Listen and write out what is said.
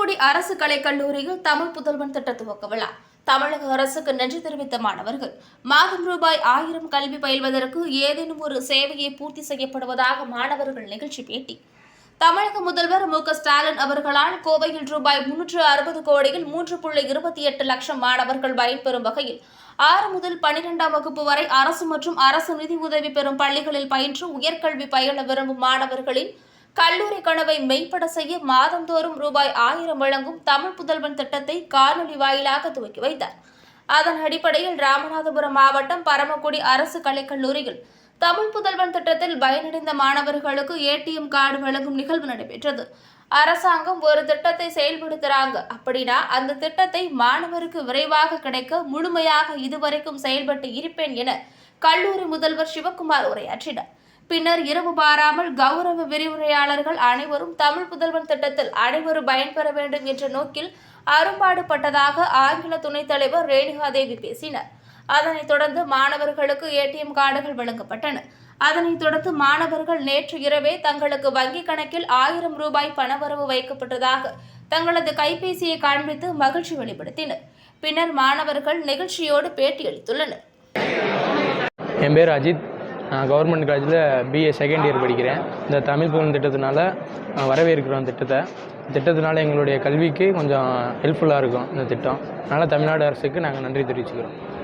கலைக் கல்லூரியில் தமிழ் புதல்வன் திட்ட துவக்க விழா. தமிழக அரசுக்கு நன்றி தெரிவித்த மாணவர்கள் மாதம் ரூபாய் ஆயிரம் கல்வி பயில்வதற்கு ஏதேனும் ஒரு சேவையை பூர்த்தி செய்யப்படுவதாக மாணவர்கள் நிகழ்ச்சி பேட்டி. தமிழக முதல்வர் மு ஸ்டாலின் அவர்களால் கோவையில் ரூபாய் முன்னூற்று அறுபது கோடியில் மூன்று புள்ளி இருபத்தி எட்டு லட்சம் மாணவர்கள் பயன்பெறும் வகையில் ஆறு முதல் பனிரெண்டாம் வகுப்பு வரை அரசு மற்றும் அரசு நிதி உதவி பெறும் பள்ளிகளில் பயின்று உயர்கல்வி பயில விரும்பும் மாணவர்களின் கல்லூரி கனவை மெய்ப்பட செய்ய மாதந்தோறும் ரூபாய் ஆயிரம் வழங்கும் தமிழ் புதல்வன் திட்டத்தை காணொலி வாயிலாக துவக்கி வைத்தார். அதன் அடிப்படையில் ராமநாதபுரம் மாவட்டம் பரமக்குடி அரசு கலைக்கல்லூரியில் தமிழ் புதல்வன் திட்டத்தில் பயனடைந்த மாணவர்களுக்கு ஏடிஎம் கார்டு வழங்கும் நிகழ்வு நடைபெற்றது. அரசாங்கம் ஒரு திட்டத்தை செயல்படுத்துறாங்க. அப்படின்னா அந்த திட்டத்தை மாணவருக்கு விரைவாக கிடைக்க முழுமையாக இதுவரைக்கும் செயல்பட்டு இருப்பேன் என கல்லூரி முதல்வர் சிவக்குமார் உரையாற்றினார். பின்னர் இரவு பாராமல் கௌரவ விரிவுரையாளர்கள் அனைவரும் தமிழ் புதல்வன் திட்டத்தில் அனைவரும் பயன்பெற வேண்டும் என்ற நோக்கில் அரும்பாடுபட்டதாக ஆங்கில துணைத் தலைவர் ரேணுகாதேவி பேசினார். அதனைத் தொடர்ந்து மாணவர்களுக்கு ஏடிஎம் கார்டுகள் வழங்கப்பட்டன. அதனைத் தொடர்ந்து மாணவர்கள் நேற்று இரவே தங்களுக்கு வங்கிக் கணக்கில் ஆயிரம் ரூபாய் பணவரவு வைக்கப்பட்டதாக தங்களது கைபேசியை காண்பித்து மகிழ்ச்சி வெளிப்படுத்தினர். பின்னர் மாணவர்கள் நிகழ்ச்சியோடு பேட்டியளித்துள்ளனர். என் பேர் அஜித். நான் கவர்மெண்ட் காலேஜில் பிஏ செகண்ட் இயர் படிக்கிறேன். இந்த தமிழ் புகழ் திட்டத்தினால வரவேற்கிறோம் திட்டத்தை. திட்டத்தினால எங்களுடைய கல்விக்கு கொஞ்சம் ஹெல்ப்ஃபுல்லாக இருக்கும் இந்த திட்டம். அதனால் தமிழ்நாடு அரசுக்கு நாங்கள் நன்றி தெரிவிச்சுக்கிறோம்.